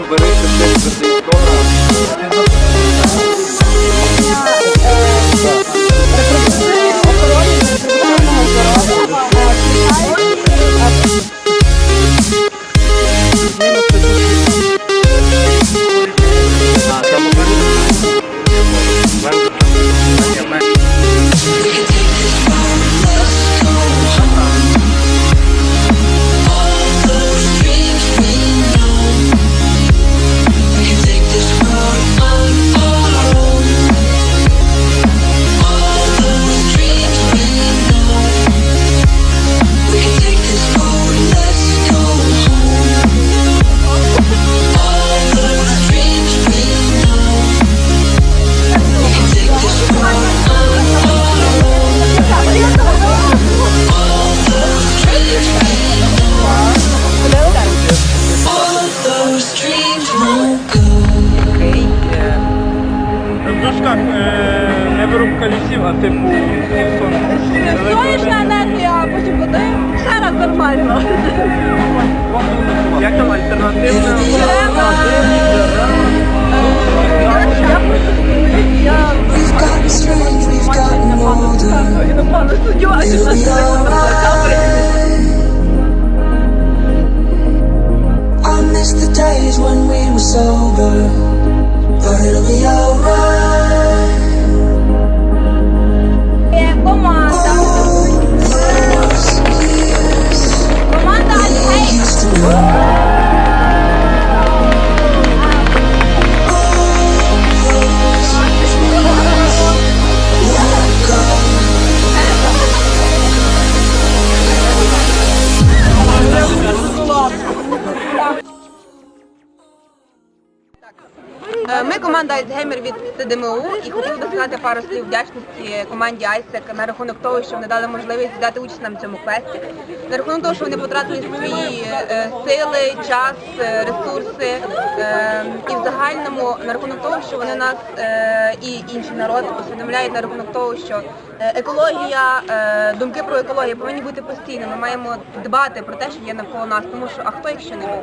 сам бери, ти все ти е, не вирубка лісів, а типу сон. Сонячна енергія, а потім води. Зараз нормально. Як там альтернативна? We've gotten strange, we've gotten older. І напевно сподіваюся, що We'll be alright. I miss the days when we were sober, but it'll be alright. Ми команда Альцгеймер від ТДМУ і хотіли би сказати пару слів вдячності команді Айсек на рахунок того, що вони дали можливість взяти участь нам в цьому квесті, на рахунок того, що вони потратили свої е, сили, час, е, ресурси е, і в загальному на рахунок того, що вони нас е, і інший народ усвідомляють на рахунок того, що е, екологія, е, думки про екологію повинні бути постійно. Ми маємо дбати про те, що є навколо нас, тому що а хто якщо не ми?